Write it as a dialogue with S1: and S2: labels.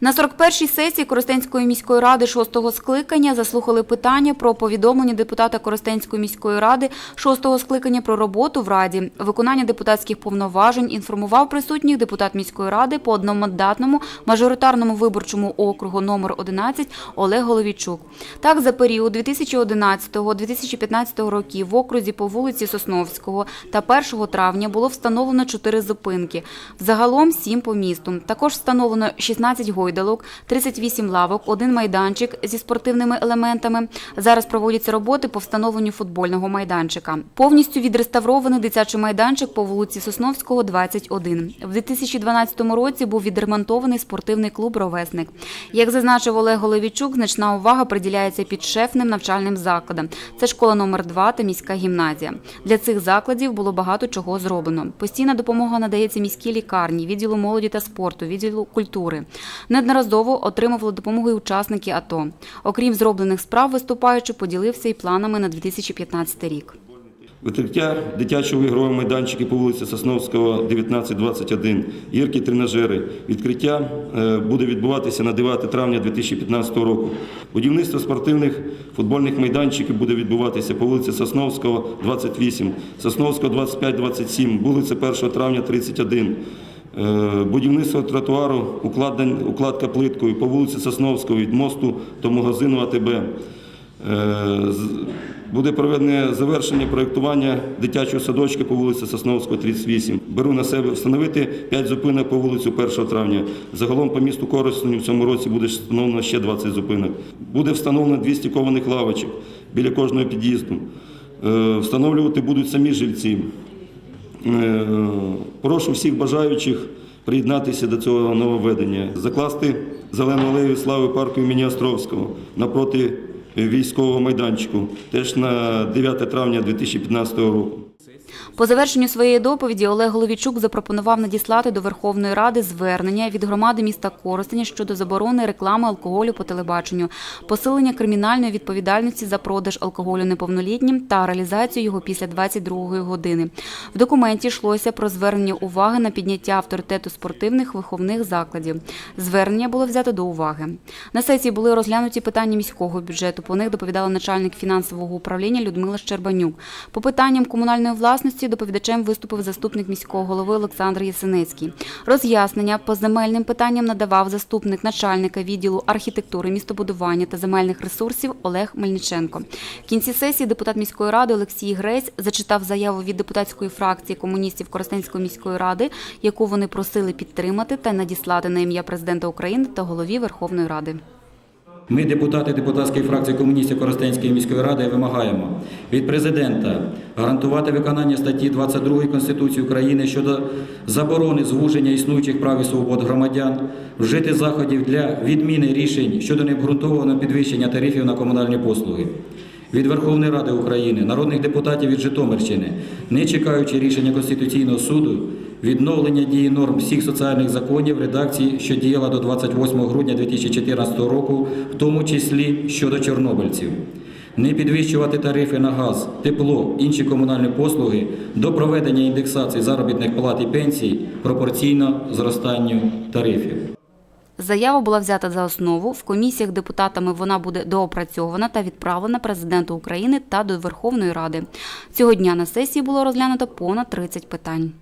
S1: На 41-й сесії Коростенської міської ради 6-го скликання заслухали питання про повідомлення депутата Коростенської міської ради 6-го скликання про роботу в раді, виконання депутатських повноважень, інформував присутніх депутат міської ради по одномандатному мажоритарному виборчому округу номер 11 Олег Головійчук. Так, за період 2011-2015 років в окрузі по вулиці Сосновського та 1 травня було встановлено 4 зупинки. Взагалом 7 по місту. Також встановлено 16 гойдалок, 38 лавок, один майданчик зі спортивними елементами. Зараз проводяться роботи по встановленню футбольного майданчика. Повністю відреставрований дитячий майданчик по вулиці Сосновського, 21. В 2012 році був відремонтований спортивний клуб «Ровесник». Як зазначив Олег Головічук, значна увага приділяється підшефним навчальним закладам. Це школа номер 2 та міська гімназія. Для цих закладів було багато чого зроблено. Постійна допомога надається міській лікарні, відділу молоді та спорту, відділу культури. Неодноразово отримували допомогу і учасники АТО. Окрім зроблених справ, виступаючи, поділився і планами на 2015 рік.
S2: Відкриття дитячого ігрового майданчика по вулиці Сосновського, 19-21, гірки тренажери. Відкриття е, буде відбуватися на 9 травня 2015 року. Будівництво спортивних футбольних майданчиків буде відбуватися по вулиці Сосновського, 28, Сосновського, 25-27, вулиця 1 травня, 31. Е, Будівництво тротуару, укладка плиткою по вулиці Сосновського від мосту до магазину АТБ. Е, Буде проведене завершення проєктування дитячого садочка по вулиці Сосновського, 38. Беру на себе встановити 5 зупинок по вулиці 1 травня. Загалом по місту Коростеню в цьому році буде встановлено ще 20 зупинок. Буде встановлено 200 кованих лавочок біля кожного під'їзду. Е, Встановлювати будуть самі жильці. Е, Прошу всіх бажаючих приєднатися до цього нововведення, закласти зелену алею слави парку імені Островського напроти військового майданчику, теж на 9 травня 2015 року.
S1: По завершенню своєї доповіді Олег Головічук запропонував надіслати до Верховної Ради звернення від громади міста Коростеня щодо заборони реклами алкоголю по телебаченню, посилення кримінальної відповідальності за продаж алкоголю неповнолітнім та реалізацію його після 22-ї години. В документі йшлося про звернення уваги на підняття авторитету спортивних виховних закладів. Звернення було взято до уваги. На сесії були розглянуті питання міського бюджету. По них доповідала начальник фінансового управління Людмила Щербанюк. По питанням комунальної власності доповідачем виступив заступник міського голови Олександр Ясенецький. Роз'яснення по земельним питанням надавав заступник начальника відділу архітектури, містобудування та земельних ресурсів Олег Мельниченко. В кінці сесії депутат міської ради Олексій Грець зачитав заяву від депутатської фракції комуністів Коростенської міської ради, яку вони просили підтримати та надіслати на ім'я президента України та голові Верховної Ради.
S3: Ми, депутати депутатської фракції комуністів Коростенської міської ради, вимагаємо від президента гарантувати виконання статті 22 Конституції України щодо заборони звуження існуючих прав і свобод громадян, вжити заходів для відміни рішень щодо необґрунтованого підвищення тарифів на комунальні послуги. Від Верховної Ради України, народних депутатів від Житомирщини, не чекаючи рішення Конституційного суду, відновлення дії норм всіх соціальних законів редакції, що діяла до 28 грудня 2014 року, в тому числі щодо чорнобильців. Не підвищувати тарифи на газ, тепло, інші комунальні послуги до проведення індексації заробітних плат і пенсій пропорційно зростанню тарифів.
S1: Заява була взята за основу. В комісіях депутатами вона буде доопрацьована та відправлена президенту України та до Верховної Ради. Цього дня на сесії було розглянуто понад 30 питань.